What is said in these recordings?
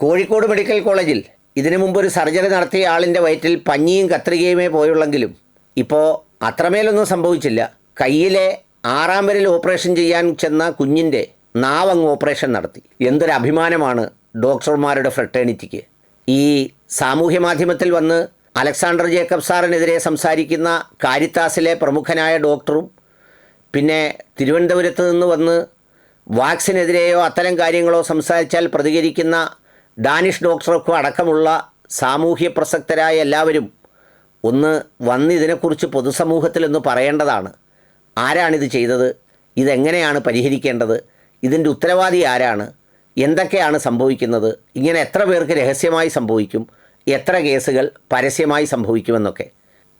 Kozhikode medical കോളേജിൽ ഇതിനു മുമ്പ് ഒരു സർജറി നടത്തിയ ആളിന്റെ വയറ്റിൽ പഞ്ഞിയും കത്രികയുമേ പോയുള്ളെങ്കിലും ഇപ്പോൾ അത്രമേലൊന്നും സംഭവിച്ചില്ല. കയ്യിലെ ആറാം വരിൽ ഓപ്പറേഷൻ ചെയ്യാൻ ചെന്ന കുഞ്ഞിന്റെ നാവങ്ങ് ഓപ്പറേഷൻ നടത്തി. എന്തൊരു അഭിമാനമാണ് ഡോക്ടർമാരുടെ ഫ്രട്ടേണിറ്റിക്ക്. ഈ സാമൂഹ്യ മാധ്യമത്തിൽ വന്ന് അലക്സാണ്ടർ ജേക്കബ് സാറിനെതിരെ സംസാരിക്കുന്ന കാരിത്താസിലെ പ്രമുഖനായ ഡോക്ടറും പിന്നെ തിരുവനന്തപുരത്ത് നിന്ന് വന്ന് വാക്സിനെതിരെയോ അത്തരം കാര്യങ്ങളോ സംസാരിച്ചാൽ പ്രതികരിക്കുന്ന ഡാനിഷ് ഡോക്ടർക്കും അടക്കമുള്ള സാമൂഹ്യ പ്രസക്തരായ എല്ലാവരും ഒന്ന് വന്ന് ഇതിനെക്കുറിച്ച് പൊതുസമൂഹത്തിലൊന്ന് പറയേണ്ടതാണ്. ആരാണിത് ചെയ്തത്? ഇതെങ്ങനെയാണ് പരിഹരിക്കേണ്ടത്? ഇതിന്റെ ഉത്തരവാദി ആരാണ്? എന്തൊക്കെയാണ് സംഭവിക്കുന്നത്? ഇങ്ങനെ എത്ര പേർക്ക് രഹസ്യമായി സംഭവിക്കും? എത്ര കേസുകൾ പരസ്യമായി സംഭവിക്കുമെന്നൊക്കെ.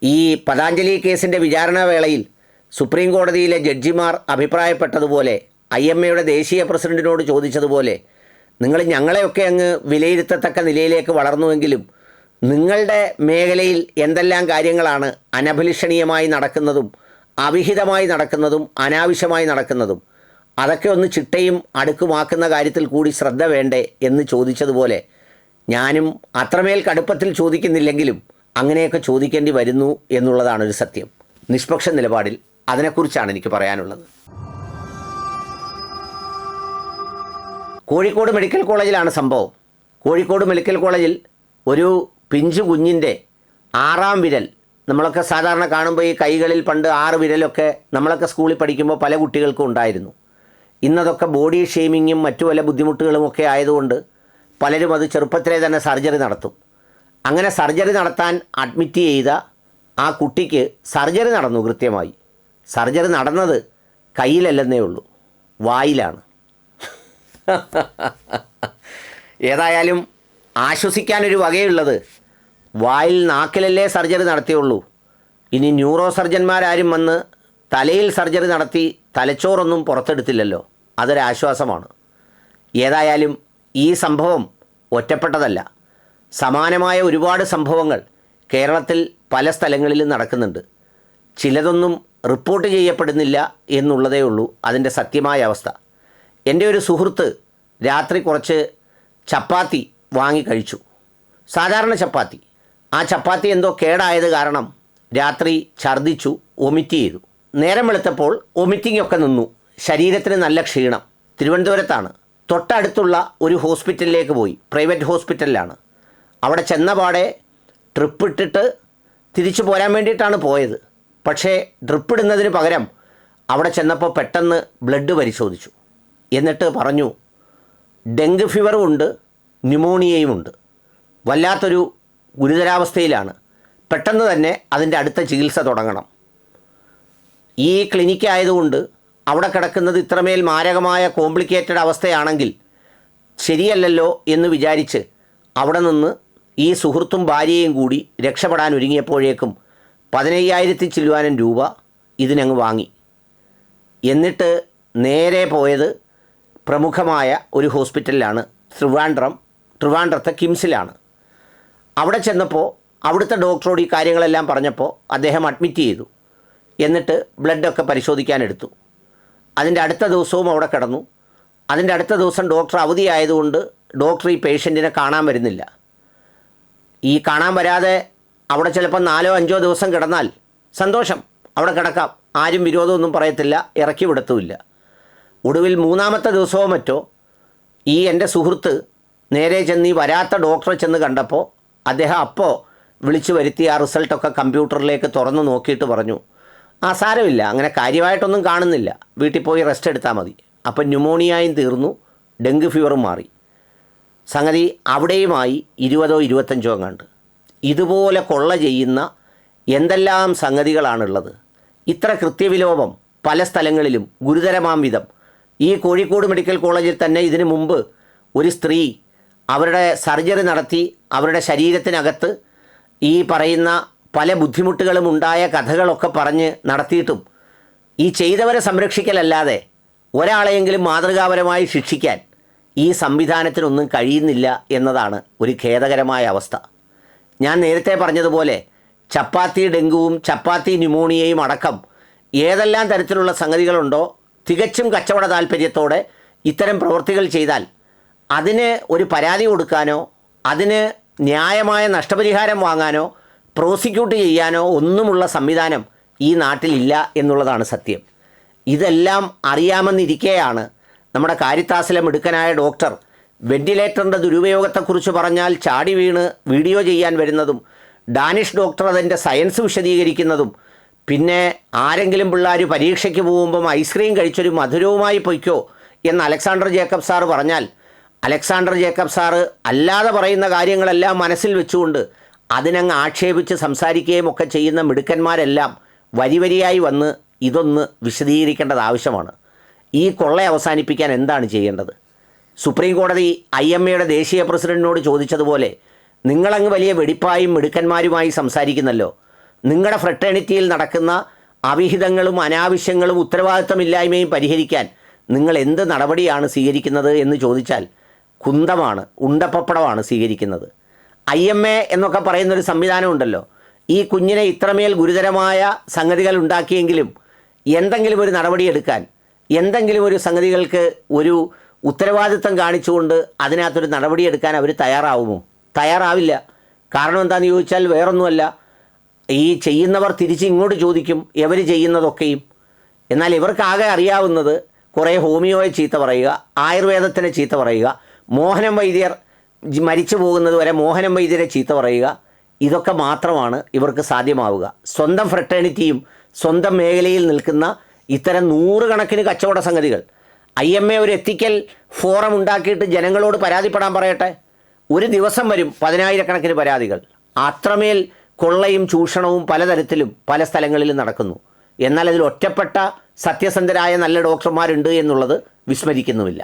ഈ പതാഞ്ജലി കേസിന്റെ വിചാരണവേളയിൽ സുപ്രീം കോടതിയിലെ ജഡ്ജിമാർ അഭിപ്രായപ്പെട്ടതുപോലെ ഐ എം എയുടെ ദേശീയ പ്രസിഡന്റിനോട് ചോദിച്ചതുപോലെ നിങ്ങൾ ഞങ്ങളെയൊക്കെ അങ്ങ് വിലയിരുത്തത്തക്ക നിലയിലേക്ക് വളർന്നുവെങ്കിലും നിങ്ങളുടെ മേഖലയിൽ എന്തെല്ലാം കാര്യങ്ങളാണ് അനഭിലഷണീയമായി നടക്കുന്നതും അവിഹിതമായി നടക്കുന്നതും അനാവശ്യമായി നടക്കുന്നതും അതൊക്കെ ഒന്ന് ചിട്ടയും അടുക്കുമാക്കുന്ന കാര്യത്തിൽ കൂടി ശ്രദ്ധ വേണ്ടേ എന്ന് ചോദിച്ചതുപോലെ ഞാനും അത്രമേൽ കടുപ്പത്തിൽ ചോദിക്കുന്നില്ലെങ്കിലും അങ്ങനെയൊക്കെ ചോദിക്കേണ്ടി വരുന്നു എന്നുള്ളതാണ് ഒരു സത്യം. നിഷ്പക്ഷ നിലപാടിൽ അതിനെക്കുറിച്ചാണ് എനിക്ക് പറയാനുള്ളത്. കോഴിക്കോട് മെഡിക്കൽ കോളേജിലാണ് സംഭവം. കോഴിക്കോട് മെഡിക്കൽ കോളേജിൽ ഒരു പിഞ്ചു കുഞ്ഞിന്റെ ആറാം വിരൽ നമ്മളൊക്കെ സാധാരണ കാണുമ്പോൾ ഈ കൈകളിൽ പണ്ട് ആറ് വിരലൊക്കെ നമ്മളൊക്കെ സ്കൂളിൽ പഠിക്കുമ്പോൾ പല കുട്ടികൾക്കും ഉണ്ടായിരുന്നു. ഇന്നതൊക്കെ ബോഡി ഷെയ്മിങ്ങും മറ്റു പല ബുദ്ധിമുട്ടുകളും ഒക്കെ ആയതുകൊണ്ട് പലരും അത് ചെറുപ്പത്തിലെ തന്നെ സർജറി നടത്തും. അങ്ങനെ സർജറി നടത്താൻ അഡ്മിറ്റ് ചെയ്ത ആ കുട്ടിക്ക് സർജറി നടന്നു കൃത്യമായി. സർജറി നടന്നത് കയ്യിലല്ലെന്നേ ഉള്ളൂ വായിലാണ്. ഏതായാലും ആശ്വസിക്കാനൊരു വകയുള്ളത് വായിൽ നാക്കിലല്ലേ സർജറി നടത്തിയുള്ളൂ. ഇനി ന്യൂറോ സർജന്മാരാരും വന്ന് തലയിൽ സർജറി നടത്തി തലച്ചോറൊന്നും പുറത്തെടുത്തില്ലല്ലോ. അതൊരാശ്വാസമാണ് ഏതായാലും ഈ സംഭവം ഒറ്റപ്പെട്ടതല്ല. സമാനമായ ഒരുപാട് സംഭവങ്ങൾ കേരളത്തിൽ പല സ്ഥലങ്ങളിലും നടക്കുന്നുണ്ട്. ചിലതൊന്നും റിപ്പോർട്ട് ചെയ്യപ്പെടുന്നില്ല എന്നുള്ളതേ ഉള്ളൂ അതിന്റെ സത്യമായ അവസ്ഥ. എന്റെ ഒരു സുഹൃത്ത് രാത്രി കുറച്ച് ചപ്പാത്തി വാങ്ങി കഴിച്ചു. സാധാരണ ചപ്പാത്തി. ആ ചപ്പാത്തി എന്തോ കേടായത് കാരണം രാത്രി ഛർദ്ദിച്ചു ഒമിറ്റ് ചെയ്തു. നേരം വെളുത്തപ്പോൾ ഒമിറ്റിംഗ് ഒക്കെ നിന്നു. ശരീരത്തിന് നല്ല ക്ഷീണം. തിരുവനന്തപുരത്താണ്. തൊട്ടടുത്തുള്ള ഒരു ഹോസ്പിറ്റലിലേക്ക് പോയി. പ്രൈവറ്റ് ഹോസ്പിറ്റലിലാണ്. അവിടെ ചെന്നപാടെ ട്രിപ്പ് ഇട്ടിട്ട് തിരിച്ചു പോരാൻ വേണ്ടിയിട്ടാണ് പോയത്. പക്ഷേ ഡ്രിപ്പ് ഇടുന്നതിന് പകരം അവിടെ ചെന്നപ്പോൾ പെട്ടെന്ന് ബ്ലഡ് പരിശോധിച്ചു. എന്നിട്ട് പറഞ്ഞു ഡെങ്ക് ഫീവറും ഉണ്ട് ന്യൂമോണിയയും ഉണ്ട്. വല്ലാത്തൊരു ഗുരുതരാവസ്ഥയിലാണ്. പെട്ടെന്ന് തന്നെ അതിന്റെ അടുത്ത ചികിത്സ തുടങ്ങണം. ഈ ക്ലിനിക്ക് ആയതുകൊണ്ട് അവിടെ കിടക്കുന്നത് ഇത്രമേൽ മാരകമായ കോംപ്ലിക്കേറ്റഡ് അവസ്ഥയാണെങ്കിൽ ശരിയല്ലല്ലോ എന്ന് വിചാരിച്ച് അവിടെ നിന്ന് ഈ സുഹൃത്തും ഭാര്യയും കൂടി രക്ഷപ്പെടാൻ ഒരുങ്ങിയപ്പോഴേക്കും പതിനയ്യായിരത്തി ചില്ലുവാനും രൂപ ഇതിനങ്ങ് വാങ്ങി. എന്നിട്ട് നേരെ പോയത് പ്രമുഖമായ ഒരു ഹോസ്പിറ്റലിലാണ് ട്രിവാൻഡ്രം ട്രിവാൻഡ്രത്തെ കിംസിലാണ്. അവിടെ ചെന്നപ്പോൾ അവിടുത്തെ ഡോക്ടറോട് ഈ കാര്യങ്ങളെല്ലാം പറഞ്ഞപ്പോൾ അദ്ദേഹം അഡ്മിറ്റ് ചെയ്തു. എന്നിട്ട് ബ്ലഡൊക്കെ പരിശോധിക്കാനെടുത്തു അതിന്റെ അടുത്ത ദിവസവും അവിടെ കിടന്നു. അതിന്റെ അടുത്ത ദിവസം ഡോക്ടർ അവധിയായതുകൊണ്ട് ഡോക്ടർ ഈ പേഷ്യന്റിനെ കാണാൻ വരുന്നില്ല. ഈ കാണാൻ വരാതെ അവിടെ ചിലപ്പോൾ നാലോ അഞ്ചോ ദിവസം കിടന്നാൽ സന്തോഷം. അവിടെ കിടക്കാം. ആരും വിരോധമൊന്നും പറയത്തില്ല. ഇറക്കി വിടത്തുമില്ല. ഒടുവിൽ മൂന്നാമത്തെ ദിവസമോ മറ്റോ ഈ എന്റെ സുഹൃത്ത് നേരെ ചെന്ന് ഈ വരാത്ത ഡോക്ടറെ ചെന്ന് കണ്ടപ്പോൾ അദ്ദേഹം അപ്പോൾ വിളിച്ചു വരുത്തി ആ റിസൾട്ടൊക്കെ കമ്പ്യൂട്ടറിലേക്ക് തുറന്ന് നോക്കിയിട്ട് പറഞ്ഞു ആ സാരമില്ല അങ്ങനെ കാര്യമായിട്ടൊന്നും കാണുന്നില്ല. വീട്ടിൽ പോയി റെസ്റ്റ് എടുത്താൽ മതി. അപ്പം ന്യൂമോണിയായും തീർന്നു ഡെങ്കു ഫീവറും മാറി. സംഗതി അവിടെയുമായി ഇരുപതോ ഇരുപത്തഞ്ചോ കണ്ട് ഇതുപോലെ കൊള്ള ചെയ്യുന്ന എന്തെല്ലാം സംഗതികളാണുള്ളത്. ഇത്ര കൃത്യവിലോപം പല സ്ഥലങ്ങളിലും ഗുരുതരമാം വിധം ഈ കോഴിക്കോട് മെഡിക്കൽ കോളേജിൽ തന്നെ ഇതിനു മുമ്പ് ഒരു സ്ത്രീ അവരുടെ സർജറി നടത്തി അവരുടെ ശരീരത്തിനകത്ത് ഈ പറയുന്ന പല ബുദ്ധിമുട്ടുകളും ഉണ്ടായ കഥകളൊക്കെ പറഞ്ഞ് നടത്തിയിട്ടും ഈ ചെയ്തവരെ സംരക്ഷിക്കലല്ലാതെ ഒരാളെയെങ്കിലും മാതൃകാപരമായി ശിക്ഷിക്കാൻ ഈ സംവിധാനത്തിനൊന്നും കഴിയുന്നില്ല എന്നതാണ് ഒരു ഖേദകരമായ അവസ്ഥ. ഞാൻ നേരത്തെ പറഞ്ഞതുപോലെ ചപ്പാത്തി ഡെങ്കുവും ചപ്പാത്തി ന്യൂമോണിയയും അടക്കം ഏതെല്ലാം തരത്തിലുള്ള സംഗതികളുണ്ടോ തികച്ചും കച്ചവട താല്പര്യത്തോടെ ഇത്തരം പ്രവൃത്തികൾ ചെയ്താൽ അതിന് ഒരു പരാതി കൊടുക്കാനോ അതിന് ന്യായമായ നഷ്ടപരിഹാരം വാങ്ങാനോ പ്രോസിക്യൂട്ട് ചെയ്യാനോ ഒന്നുമുള്ള സംവിധാനം ഈ നാട്ടിലില്ല എന്നുള്ളതാണ് സത്യം. ഇതെല്ലാം അറിയാമെന്നിരിക്കെയാണ് നമ്മുടെ കാരിത്താസിലെ മിടുക്കനായ ഡോക്ടർ വെന്റിലേറ്ററിന്റെ ദുരുപയോഗത്തെക്കുറിച്ച് പറഞ്ഞാൽ ചാടി വീണ് വീഡിയോ ചെയ്യാൻ വരുന്നതും ഡാനിഷ് ഡോക്ടർ അതിന്റെ സയൻസ് വിശദീകരിക്കുന്നതും പിന്നെ ആരെങ്കിലും പിള്ളേർ പരീക്ഷയ്ക്ക് പോകുമ്പം ഐസ്ക്രീം കഴിച്ചൊരു മധുരവുമായി പൊയ്ക്കോ എന്ന് അലക്സാണ്ടർ ജേക്കബ് സാറ് പറഞ്ഞാൽ അലക്സാണ്ടർ ജേക്കബ് സാറ് അല്ലാതെ പറയുന്ന കാര്യങ്ങളെല്ലാം മനസ്സിൽ വെച്ചുകൊണ്ട് അതിനങ്ങ് ആക്ഷേപിച്ച് സംസാരിക്കുകയും ഒക്കെ ചെയ്യുന്ന മിടുക്കന്മാരെല്ലാം വരി വരിയായി വന്ന് ഇതൊന്ന് വിശദീകരിക്കേണ്ടത് ആവശ്യമാണ്. ഈ കൊള്ള അവസാനിപ്പിക്കാൻ എന്താണ് ചെയ്യേണ്ടത്? സുപ്രീം കോടതി ഐ എം എയുടെ ദേശീയ പ്രസിഡന്റിനോട് ചോദിച്ചതുപോലെ നിങ്ങളങ്ങ് വലിയ വെടിപ്പായും മിടുക്കന്മാരുമായി സംസാരിക്കുന്നല്ലോ. നിങ്ങളുടെ ഫ്രട്ടേണിറ്റിയിൽ നടക്കുന്ന അവിഹിതങ്ങളും അനാവശ്യങ്ങളും ഉത്തരവാദിത്തമില്ലായ്മയും പരിഹരിക്കാൻ നിങ്ങൾ എന്ത് നടപടിയാണ് സ്വീകരിക്കുന്നത് എന്ന് ചോദിച്ചാൽ കുന്തമാണ് ഉണ്ടപ്പപ്പടമാണ് സ്വീകരിക്കുന്നത്. ഐ എം എ എന്നൊക്കെ പറയുന്നൊരു സംവിധാനമുണ്ടല്ലോ. ഈ കുഞ്ഞിനെ ഇത്രമേൽ ഗുരുതരമായ സംഗതികൾ ഉണ്ടാക്കിയെങ്കിലും എന്തെങ്കിലും ഒരു നടപടിയെടുക്കാൻ എന്തെങ്കിലും ഒരു സംഗതികൾക്ക് ഒരു ഉത്തരവാദിത്തം കാണിച്ചുകൊണ്ട് അതിനകത്തൊരു നടപടിയെടുക്കാൻ അവർ തയ്യാറാവുമോ? തയ്യാറാവില്ല. കാരണം എന്താണെന്ന് ചോദിച്ചാൽ വേറൊന്നുമല്ല. ഈ ചെയ്യുന്നവർ തിരിച്ച് ഇങ്ങോട്ട് ചോദിക്കും എവർ ചെയ്യുന്നതൊക്കെയും? എന്നാൽ ഇവർക്കാകെ അറിയാവുന്നത് കുറേ ഹോമിയോയെ ചീത്ത പറയുക ആയുർവേദത്തിനെ ചീത്ത പറയുക മോഹനം വൈദ്യർ മരിച്ചു പോകുന്നത് വരെ മോഹനം വൈദ്യരെ ചീത്ത പറയുക ഇതൊക്കെ മാത്രമാണ് ഇവർക്ക് സാധ്യമാവുക. സ്വന്തം ഫ്രട്ടേണിറ്റിയും സ്വന്തം മേഖലയിൽ നിൽക്കുന്ന ഇത്തരം നൂറുകണക്കിന് കച്ചവട സംഗതികൾ. ഐ എം എ ഒരു എത്തിക്കൽ ഫോറം ഉണ്ടാക്കിയിട്ട് ജനങ്ങളോട് പരാതിപ്പെടാൻ പറയട്ടെ? ഒരു ദിവസം വരും പതിനായിരക്കണക്കിന് പരാതികൾ. അത്രമേൽ കൊള്ളയും ചൂഷണവും പലതരത്തിലും പല സ്ഥലങ്ങളിലും നടക്കുന്നു. എന്നാൽ അതിൽ ഒറ്റപ്പെട്ട സത്യസന്ധരായ നല്ല ഡോക്ടർമാരുണ്ട് എന്നുള്ളത് വിസ്മരിക്കുന്നുമില്ല.